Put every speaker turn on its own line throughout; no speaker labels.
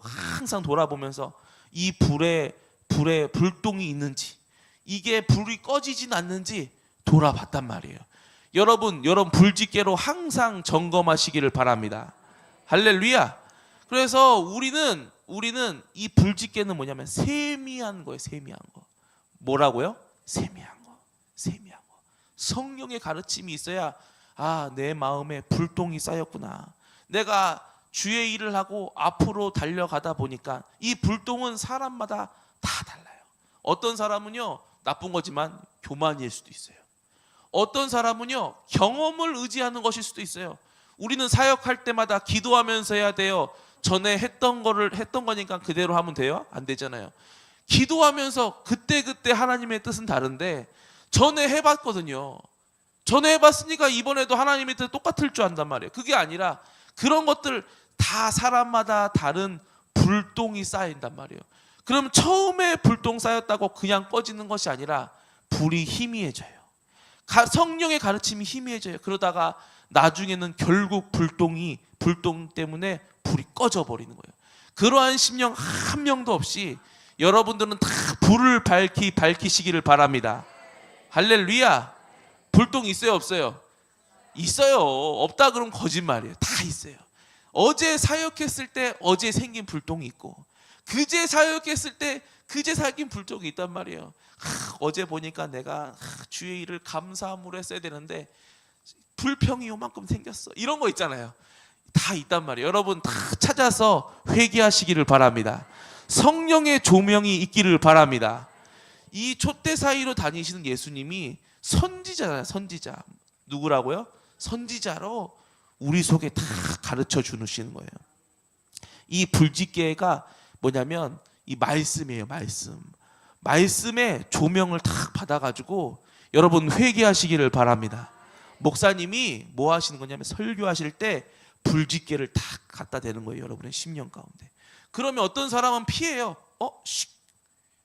항상 돌아보면서 이 불에 불에 불똥이 있는지 이게 불이 꺼지진 않는지 돌아봤단 말이에요. 여러분, 여러분 불집게로 항상 점검하시기를 바랍니다. 할렐루야. 그래서 우리는 우리는 이 불집게는 뭐냐면 세미한 거예요. 세미한 거. 뭐라고요? 세미한 거. 세미한 거. 성령의 가르침이 있어야 아, 내 마음에 불똥이 쌓였구나. 내가 주의 일을 하고 앞으로 달려가다 보니까 이 불똥은 사람마다 다 달라요. 어떤 사람은요, 나쁜 거지만 교만일 수도 있어요. 어떤 사람은요, 경험을 의지하는 것일 수도 있어요. 우리는 사역할 때마다 기도하면서 해야 돼요. 전에 했던 거를 했던 거니까 그대로 하면 돼요? 안 되잖아요. 기도하면서 그때그때 하나님의 뜻은 다른데 전에 해봤거든요. 전에 해봤으니까 이번에도 하나님의 뜻 똑같을 줄 안단 말이에요. 그게 아니라 그런 것들 다 사람마다 다른 불똥이 쌓인단 말이에요. 그럼 처음에 불똥 쌓였다고 그냥 꺼지는 것이 아니라 불이 희미해져요. 가- 성령의 가르침이 희미해져요. 그러다가 나중에는 결국 불똥이 불똥 때문에 불이 꺼져 버리는 거예요. 그러한 심령 한 명도 없이 여러분들은 다 불을 밝히 밝히시기를 바랍니다. 할렐루야. 불똥 있어요, 없어요? 있어요. 없다 그러면 거짓말이에요. 다 있어요. 어제 사역했을 때 어제 생긴 불똥이 있고 그제 사역했을 때 그제 생긴 불똥이 있단 말이에요. 하, 어제 보니까 내가 하, 주의 일을 감사함으로 했어야 되는데 불평이 요만큼 생겼어. 이런 거 있잖아요. 다 있단 말이에요. 여러분 다 찾아서 회개하시기를 바랍니다. 성령의 조명이 있기를 바랍니다. 이 촛대 사이로 다니시는 예수님이 선지자잖아요. 선지자. 누구라고요? 선지자로 우리 속에 다 가르쳐 주시는 거예요. 이 불집게가 뭐냐면 이 말씀이에요. 말씀. 말씀의 조명을 탁 받아가지고 여러분 회개하시기를 바랍니다. 목사님이 뭐 하시는 거냐면 설교하실 때 불집게를 탁 갖다 대는 거예요. 여러분의 심령 가운데. 그러면 어떤 사람은 피해요. 어? 쉿.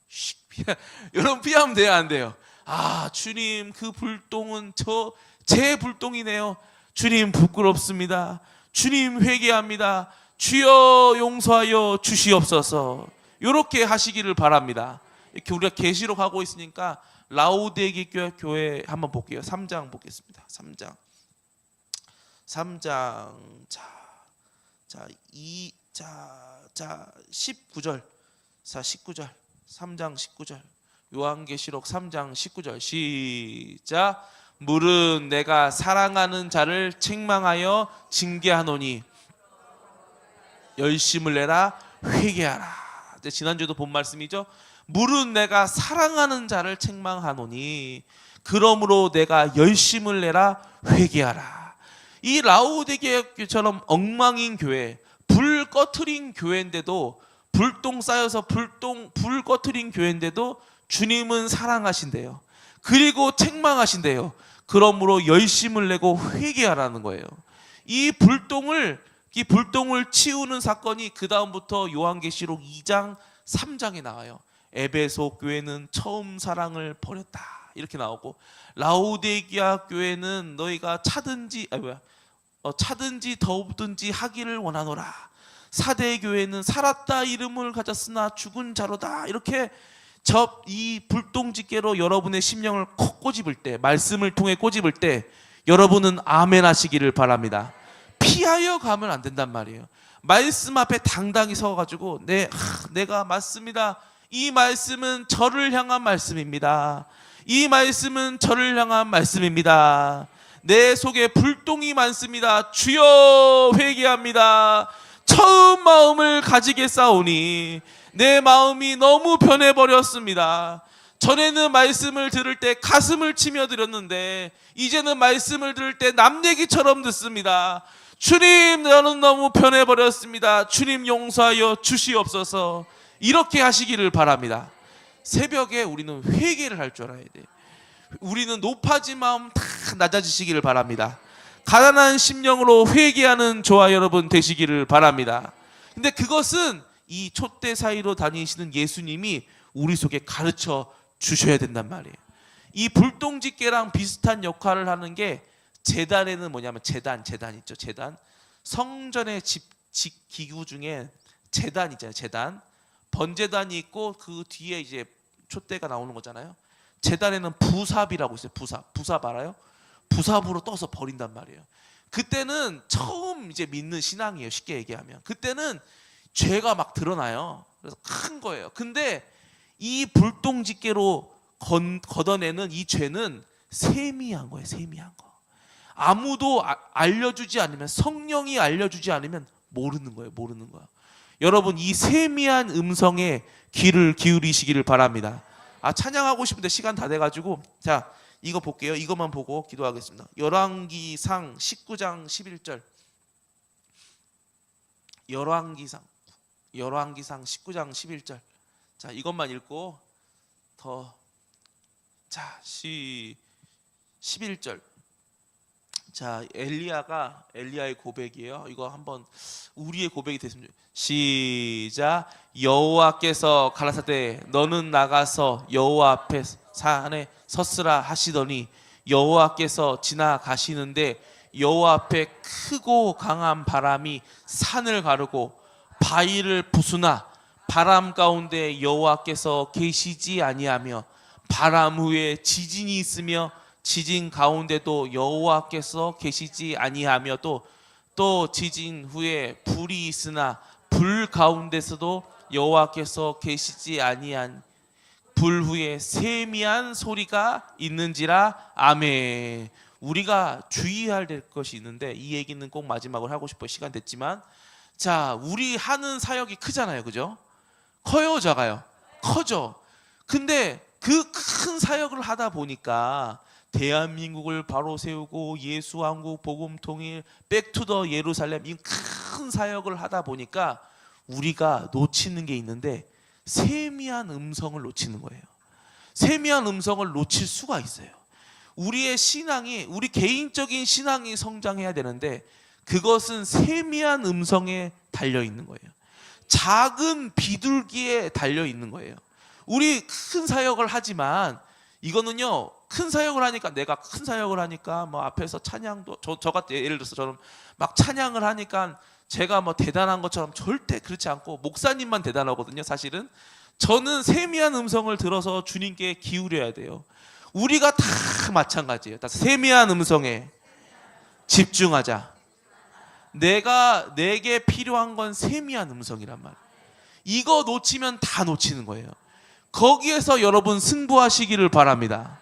쉿. 피해. 여러분 피하면 돼요, 안 돼요? 아, 주님 그 불똥은 저 제 불똥이네요. 주님 부끄럽습니다. 주님 회개합니다. 주여 용서하여 주시옵소서. 이렇게 하시기를 바랍니다. 이렇게 우리가 계시록 하고 있으니까 라우데기 교회, 한번 볼게요. 3장 보겠습니다. 3장. 3장 자. 자, 2 자, 자 19절. 자, 19절. 3장 19절. 요한계시록 3장 19절. 시작. 물은 내가 사랑하는 자를 책망하여 징계하노니 열심을 내라 회개하라. 이제 지난주도 본 말씀이죠. 물은 내가 사랑하는 자를 책망하노니 그러므로 내가 열심을 내라 회개하라. 이 라오데게처럼 엉망인 교회, 불 꺼트린 교회인데도 불똥 쌓여서 불똥 불 꺼트린 교회인데도 주님은 사랑하신대요. 그리고 책망하신대요. 그러므로 열심을 내고 회개하라는 거예요. 이 불똥을 이 불똥을 치우는 사건이 그 다음부터 요한계시록 2장 3장에 나와요. 에베소 교회는 처음 사랑을 버렸다 이렇게 나오고 라우데기아 교회는 너희가 차든지 아 뭐야 어, 차든지 더욱든지 하기를 원하노라. 사대 교회는 살았다 이름을 가졌으나 죽은 자로다 이렇게 저 이 불똥집게로 여러분의 심령을 콕 꼬집을 때 말씀을 통해 꼬집을 때 여러분은 아멘 하시기를 바랍니다. 피하여 가면 안 된단 말이에요. 말씀 앞에 당당히 서가지고 내 하, 내가 맞습니다. 이 말씀은 저를 향한 말씀입니다. 이 말씀은 저를 향한 말씀입니다. 내 속에 불똥이 많습니다. 주여 회개합니다. 처음 마음을 가지겠사오니 내 마음이 너무 변해버렸습니다. 전에는 말씀을 들을 때 가슴을 치며 들었는데 이제는 말씀을 들을 때 남 얘기처럼 듣습니다. 주님 저는 너무 변해버렸습니다. 주님 용서하여 주시옵소서 이렇게 하시기를 바랍니다. 새벽에 우리는 회개를 할 줄 알아야 돼. 우리는 높아진 마음 다 낮아지시기를 바랍니다. 가난한 심령으로 회개하는 저와 여러분 되시기를 바랍니다. 근데 그것은 이 촛대 사이로 다니시는 예수님이 우리 속에 가르쳐 주셔야 된단 말이에요. 이 불똥집게랑 비슷한 역할을 하는 게 재단에는 뭐냐면 재단, 재단 있죠. 재단. 성전의 집, 집 기구 중에 재단 있잖아요. 재단 번재단이 있고 그 뒤에 이제 촛대가 나오는 거잖아요. 재단에는 부삽이라고 있어요. 부삽. 부삽 알아요? 부삽으로 떠서 버린단 말이에요. 그때는 처음 이제 믿는 신앙이에요. 쉽게 얘기하면. 그때는 죄가 막 드러나요. 그래서 큰 거예요. 근데 이 불똥집게로 건, 걷어내는 이 죄는 세미한 거예요. 세미한 거. 아무도 아- 알려주지 않으면 성령이 알려주지 않으면 모르는 거예요. 모르는 거야. 여러분 이 세미한 음성에 귀를 기울이시기를 바랍니다. 아 찬양하고 싶은데 시간 다 돼가지고 자 이거 볼게요. 이것만 보고 기도하겠습니다. 열왕기상 19장 11절. 열왕기상 열왕기상 19장 11절. 자 이것만 읽고 더 자 시 11절. 자 엘리야가 엘리야의 고백이에요. 이거 한번 우리의 고백이 됐으면 좋- 시작 여호와께서 가라사대 너는 나가서 여호와 앞에 산에 섰으라 하시더니 여호와께서 지나가시는데 여호와 앞에 크고 강한 바람이 산을 가르고 바위를 부수나 바람 가운데 여호와께서 계시지 아니하며 바람 후에 지진이 있으며 지진 가운데도 여호와께서 계시지 아니하며 또또 지진 후에 불이 있으나 불 가운데서도 여호와께서 계시지 아니한 불 후에 세미한 소리가 있는지라 아멘. 우리가 될 것이 있는데 이 얘기는 꼭 마지막으로 하고 싶어요. 시간 됐지만 자, 우리 하는 사역이 크잖아요. 그죠? 커요, 작아요? 커져. 근데 그 큰 사역을 하다 보니까 대한민국을 바로 세우고 예수 왕국 복음 통일 백투더 예루살렘 이 큰 사역을 하다 보니까 우리가 놓치는 게 있는데 세미한 음성을 놓치는 거예요. 세미한 음성을 놓칠 수가 있어요. 우리의 신앙이 우리 개인적인 신앙이 성장해야 되는데 그것은 세미한 음성에 달려 있는 거예요. 작은 비둘기에 달려 있는 거예요. 우리 큰 사역을 하지만 이거는요 큰 사역을 하니까 내가 큰 사역을 하니까 뭐 앞에서 찬양도 저, 저 같은 예를 들어서 저는 막 찬양을 하니까 제가 뭐 대단한 것처럼 절대 그렇지 않고 목사님만 대단하거든요 사실은. 저는 세미한 음성을 들어서 주님께 기울여야 돼요. 우리가 다 마찬가지예요. 다 세미한 음성에 집중하자 내가 내게 필요한 건 세미한 음성이란 말이에요 이거 놓치면 다 놓치는 거예요 거기에서 여러분 승부하시기를 바랍니다.